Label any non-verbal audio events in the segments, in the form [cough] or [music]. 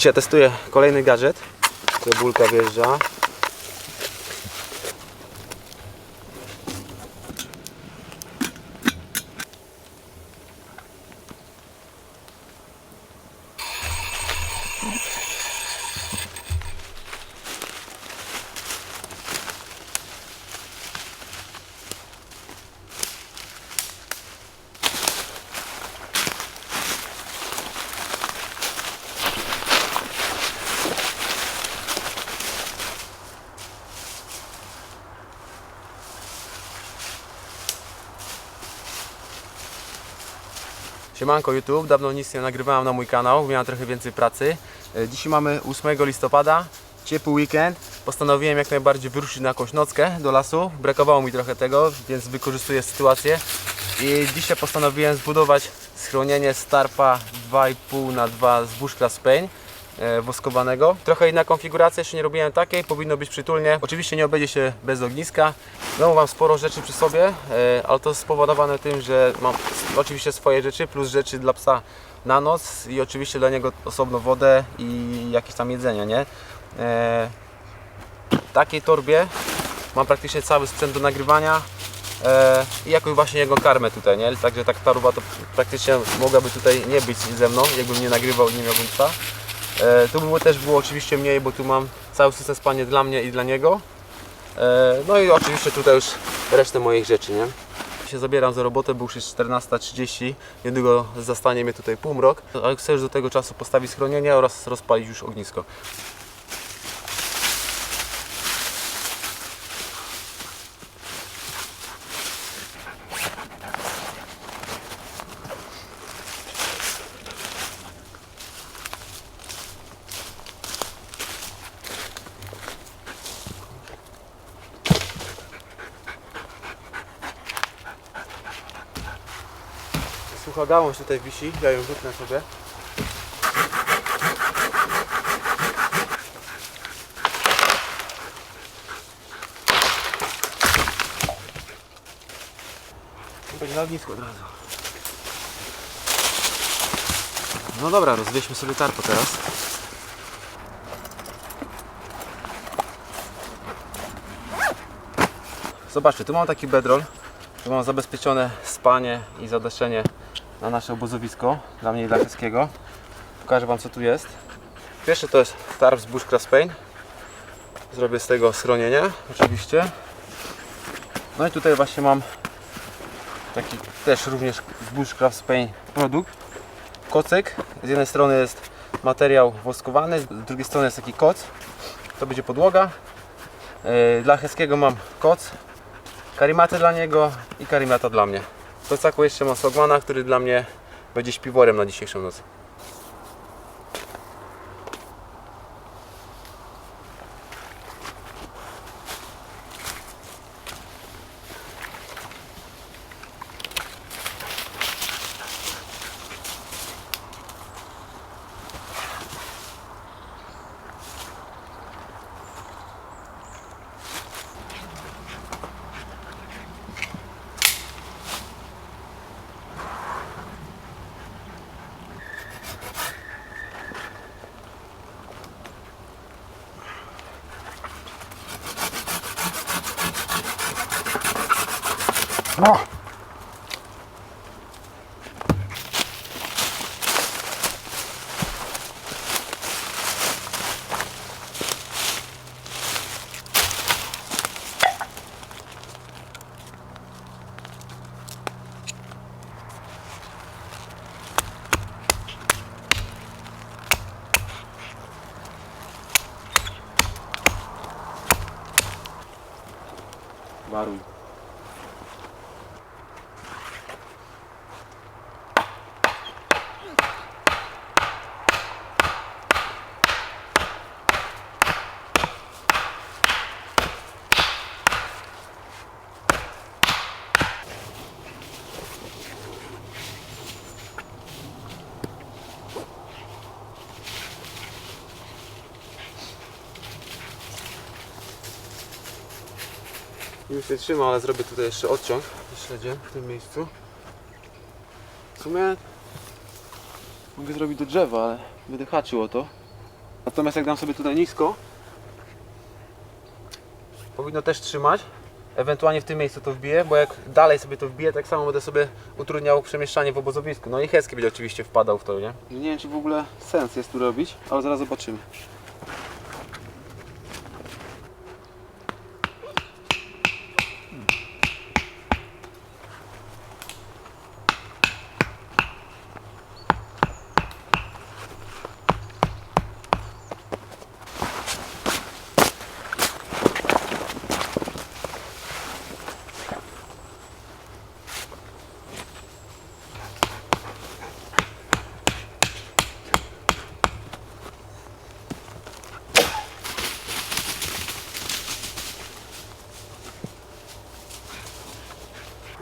Dzisiaj testuję kolejny gadżet. Cebulka wjeżdża. Siemanko YouTube, dawno nic nie nagrywałem na mój kanał, miałem trochę więcej pracy. E, Dzisiaj mamy 8 listopada, ciepły weekend. Postanowiłem jak najbardziej wyruszyć na jakąś nockę do lasu. Brakowało mi trochę tego, więc wykorzystuję sytuację. I dzisiaj postanowiłem zbudować schronienie Starpa 2,5 na 2 z Bushcra Spain woskowanego. Trochę inna konfiguracja, jeszcze nie robiłem takiej, powinno być przytulnie. Oczywiście nie obędzie się bez ogniska. No mam sporo rzeczy przy sobie, e, ale to spowodowane tym, że mam oczywiście swoje rzeczy plus rzeczy dla psa na noc i oczywiście dla niego osobno wodę i jakieś tam jedzenie, nie? E, w takiej torbie mam praktycznie cały sprzęt do nagrywania e, i jakąś właśnie jego karmę tutaj, nie? Także tak torba to praktycznie mogłaby tutaj nie być ze mną, jakbym nie nagrywał i nie miałbym psa. E, tu było też było oczywiście mniej, bo tu mam cały system spania dla mnie i dla niego. E, no i oczywiście tutaj już resztę moich rzeczy, nie? Się zabieram za robotę, bo już jest 14.30, niedługo zastanie mnie tutaj półmrok, ale chcę już do tego czasu postawić schronienie oraz rozpalić już ognisko. Słucha gałąź tutaj wisi, ja ją wytnę sobie. Będzie na ognisku od razu. No dobra, rozwieźmy sobie tarpo teraz. Zobaczcie, tu mam taki bedroll. Tu mam zabezpieczone spanie i zadaszenie na nasze obozowisko dla mnie i dla wszystkiego. Pokażę Wam co tu jest. Pierwszy to jest tarp z Bushcraft Spain. Zrobię z tego schronienie oczywiście. No i tutaj właśnie mam taki też również Bushcraft Spain produkt. Kocyk. Z jednej strony jest materiał woskowany, z drugiej strony jest taki koc. To będzie podłoga. Yy, Dla Heskiego mam koc, karimatę dla niego i karimata dla mnie. Plecaku jeszcze mam Sogmana, który dla mnie będzie śpiworem na dzisiejszą noc. barulho. Już się trzyma, ale zrobię tutaj jeszcze odciąg w śledzie w tym miejscu. W sumie mogę zrobić do drzewa, ale będę haczył o to. Natomiast jak dam sobie tutaj nisko, powinno też trzymać. Ewentualnie w tym miejscu to wbiję, bo jak dalej sobie to wbiję, tak samo będę sobie utrudniał przemieszczanie w obozowisku. No i Hesky będzie oczywiście wpadał w to, nie? Nie wiem, czy w ogóle sens jest tu robić, ale zaraz zobaczymy.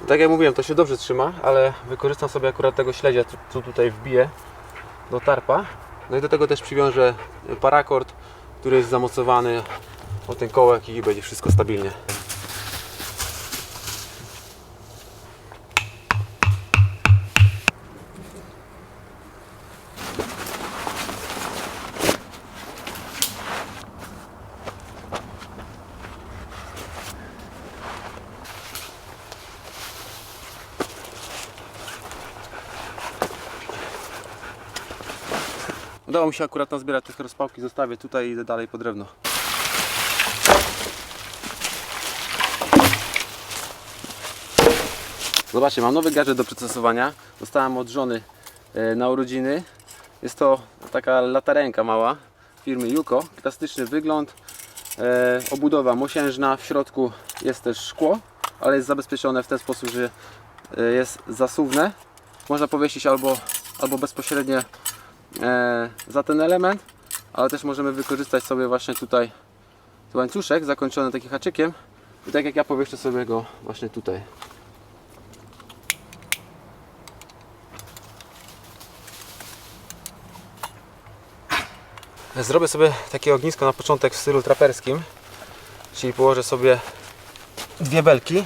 Tak jak mówiłem, to się dobrze trzyma, ale wykorzystam sobie akurat tego śledzia, co- tutaj wbiję do tarpa. No i do tego też przywiążę parakord, który jest zamocowany o ten kołek i będzie wszystko stabilnie. Udało mi się akurat nazbierać tych rozpałki, zostawię tutaj i idę dalej po drewno. Zobaczcie, mam nowy gadżet do procesowania. Dostałem od żony e, na urodziny. Jest to taka latarenka mała firmy Yuko. Klasyczny wygląd, e, obudowa mosiężna, w środku jest też szkło, ale jest zabezpieczone w ten sposób, że e, jest zasuwne. Można powiesić albo, albo bezpośrednio za ten element, ale też możemy wykorzystać sobie właśnie tutaj łańcuszek zakończony takim haczykiem i tak jak ja powieszczę sobie go właśnie tutaj. Zrobię sobie takie ognisko na początek w stylu traperskim, czyli położę sobie dwie belki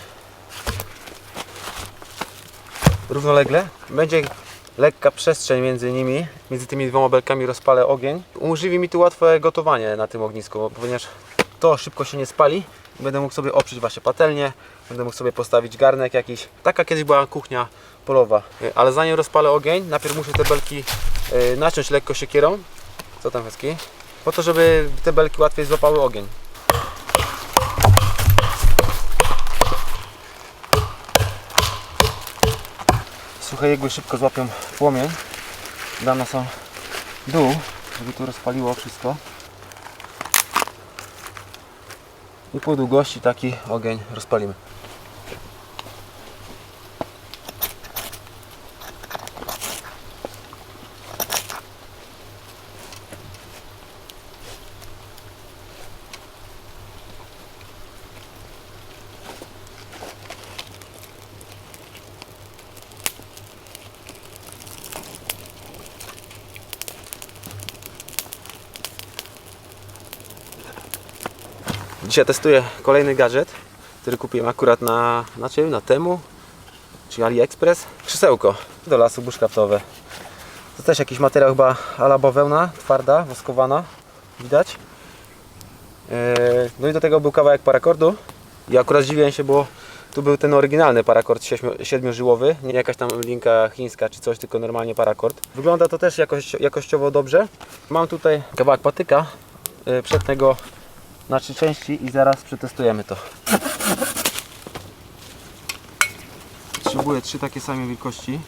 równolegle. Będzie lekka przestrzeń między nimi, między tymi dwoma belkami rozpalę ogień. Umożliwi mi tu łatwe gotowanie na tym ognisku, ponieważ to szybko się nie spali. Będę mógł sobie oprzeć właśnie patelnię, będę mógł sobie postawić garnek jakiś. Taka kiedyś była kuchnia polowa. Y, Ale zanim rozpalę ogień, najpierw muszę te belki y, naciąć lekko siekierą. Co tam Heski? Po to, żeby te belki łatwiej złapały ogień. Suche jegły szybko złapią płomień. Dam na sam dół, żeby tu rozpaliło wszystko. I po długości taki ogień rozpalimy. Dzisiaj testuję kolejny gadżet, który kupiłem akurat na, na czym? Na Temu czy AliExpress. Krzesełko do lasu bushcraftowe. To też jakiś materiał chyba ala bawełna, twarda, woskowana, widać. Eee, No i do tego był kawałek parakordu. I akurat zdziwiłem się, bo tu był ten oryginalny parakord siedmiożyłowy, nie jakaś tam linka chińska czy coś, tylko normalnie parakord. Wygląda to też jakoś, jakościowo dobrze. Mam tutaj kawałek patyka e, przednego na trzy części i zaraz przetestujemy to. Potrzebuję trzy takie same wielkości.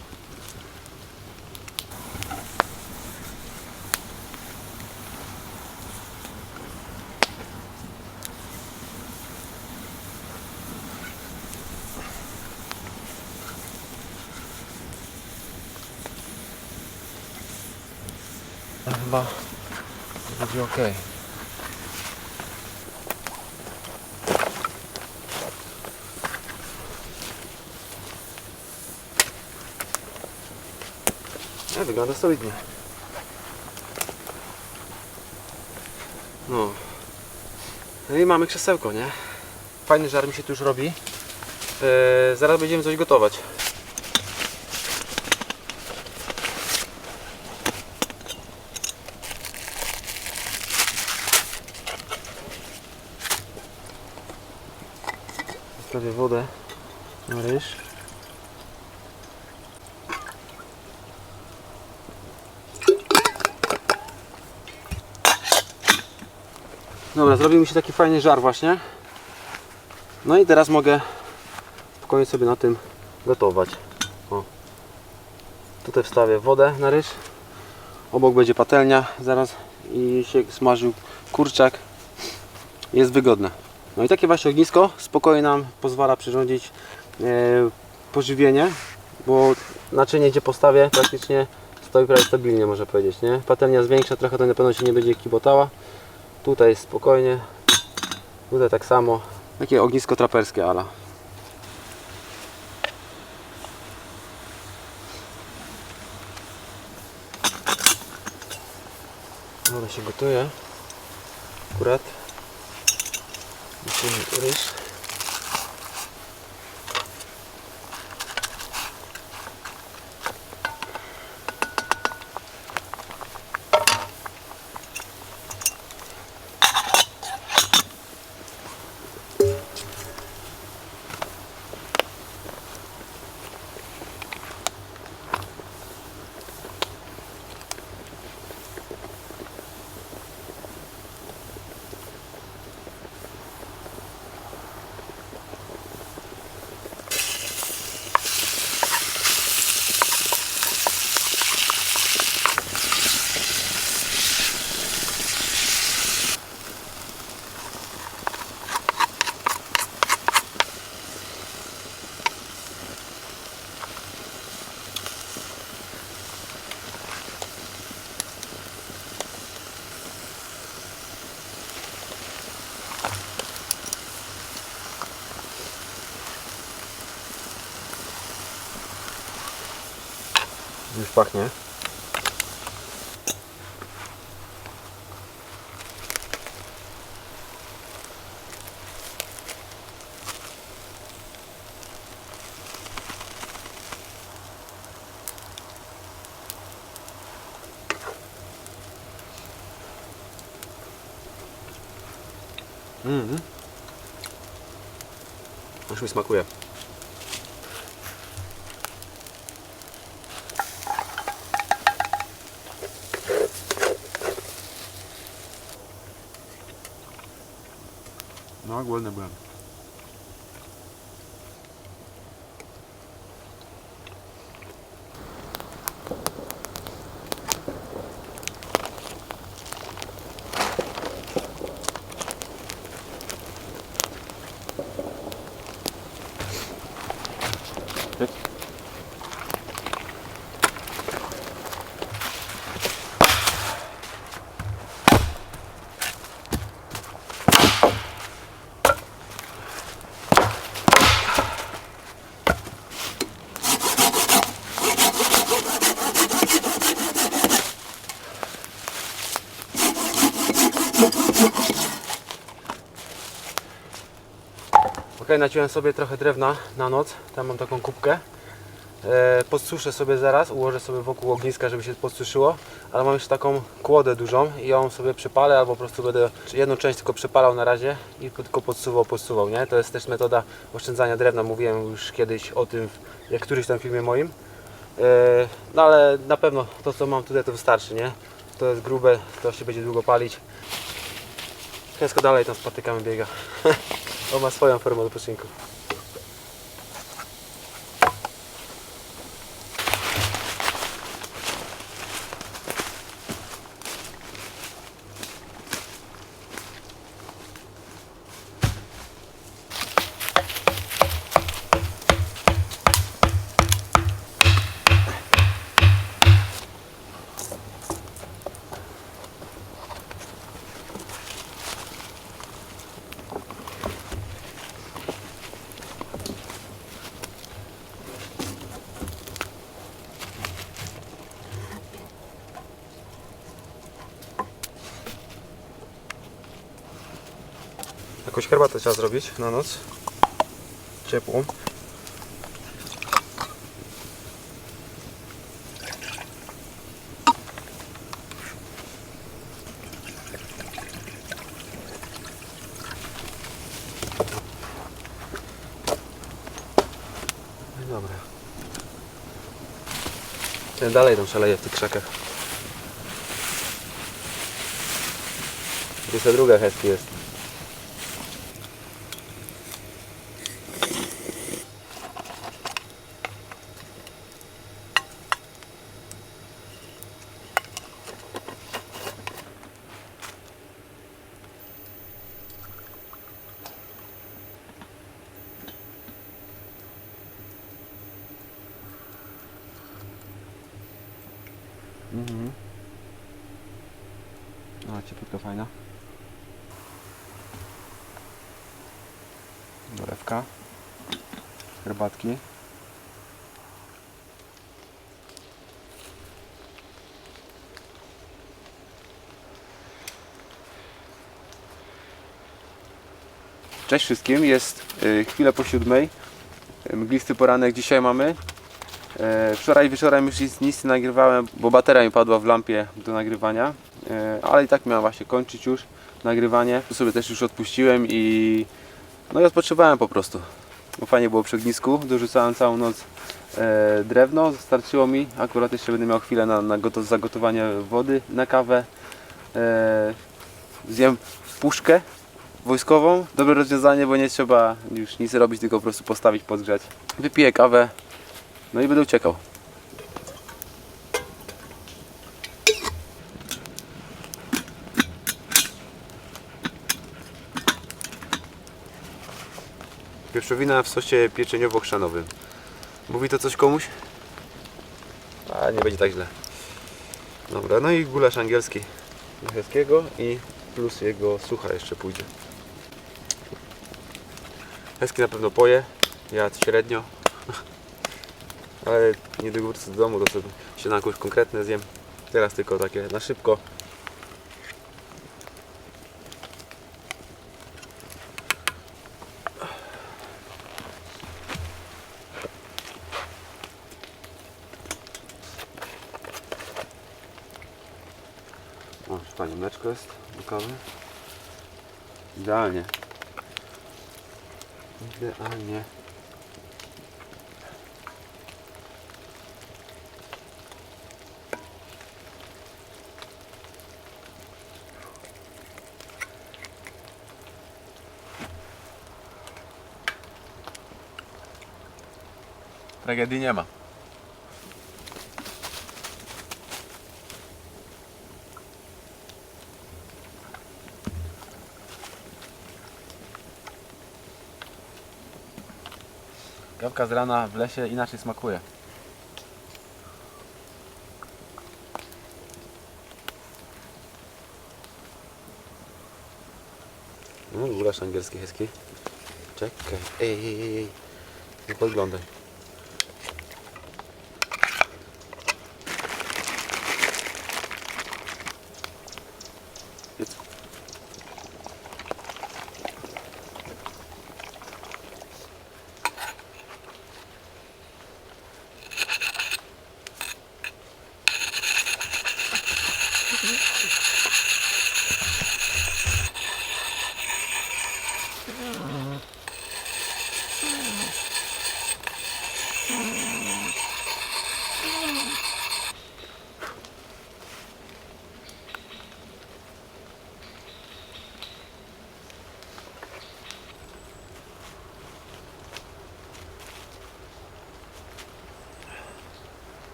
Chyba będzie ok. Wygląda solidnie. No. No i mamy krzesełko, nie? Fajny żar mi się tu już robi. Yy, zaraz będziemy coś gotować. Zostawię wodę. Dobra, zrobił mi się taki fajny żar właśnie. No i teraz mogę spokojnie sobie na tym gotować. O. Tutaj wstawię wodę na ryż. Obok będzie patelnia zaraz i się smażył kurczak. Jest wygodne. No i takie właśnie ognisko spokojnie nam pozwala przyrządzić e, pożywienie, bo naczynie gdzie postawię praktycznie stoi prawie stabilnie można powiedzieć, nie? Patelnia jest większa, trochę to na pewno się nie będzie kibotała. Tutaj jest spokojnie. Tutaj tak samo. Takie ognisko traperskie ala. Ona się gotuje. Akurat. Musimy ryż. Pachnie. Mhm. Aż mi smakuje. No, głodny naciąłem sobie trochę drewna na noc. Tam mam taką kubkę. E, podsuszę sobie zaraz, ułożę sobie wokół ogniska, żeby się podsuszyło. Ale mam jeszcze taką kłodę dużą i ją sobie przypalę, albo po prostu będę jedną część tylko przypalał na razie i tylko podsuwał, podsuwał, nie? To jest też metoda oszczędzania drewna. Mówiłem już kiedyś o tym, w jak któryś tam filmie moim. E, no ale na pewno to co mam tutaj to wystarczy, nie? To jest grube, to się będzie długo palić. Kresko dalej tam z patykami biega. [laughs] On ma swoją formę odpoczynku. Jakąś herbatę trzeba zrobić na noc. Ciepłą. No dobra. Ja dalej tam szaleje w tych krzakach. 22 hesty jest. Cześć wszystkim, jest y, chwilę po siódmej. Y, Mglisty poranek dzisiaj mamy. E, Wczoraj wieczorem już nic, nie nagrywałem, bo bateria mi padła w lampie do nagrywania, ale i tak miałem właśnie kończyć już nagrywanie. Tu sobie też już odpuściłem i no i odpoczywałem po prostu. Bo fajnie było przy ognisku, dorzucałem całą noc drewno, starczyło mi. Akurat jeszcze będę miał chwilę na, na goto- zagotowanie wody, na kawę. Zjem puszkę wojskową. Dobre rozwiązanie, bo nie trzeba już nic robić, tylko po prostu postawić, podgrzać. Wypiję kawę, no i będę uciekał. Wieprzowina w sosie pieczeniowo-chrzanowym. Mówi to coś komuś? A nie będzie tak źle. Dobra, no i gulasz angielski. Heskiego i plus jego sucha jeszcze pójdzie. Heski na pewno poje, jadł średnio. [laughs] Ale niedługo wrócę do domu, to sobie śniadanko już konkretne zjem. Teraz tylko takie na szybko. O, fajnie mleczko jest do kawy. Idealnie. Idealnie. Tragedii nie ma. Kawka z rana w lesie inaczej smakuje. No, gulasz angielski heski. Czekaj, ej, ej, ej, ej. Nie podglądaj.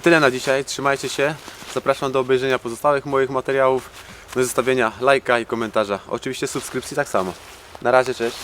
To tyle na dzisiaj. Trzymajcie się. Zapraszam do obejrzenia pozostałych moich materiałów, do zostawienia lajka i komentarza. Oczywiście subskrypcji tak samo. Na razie, cześć.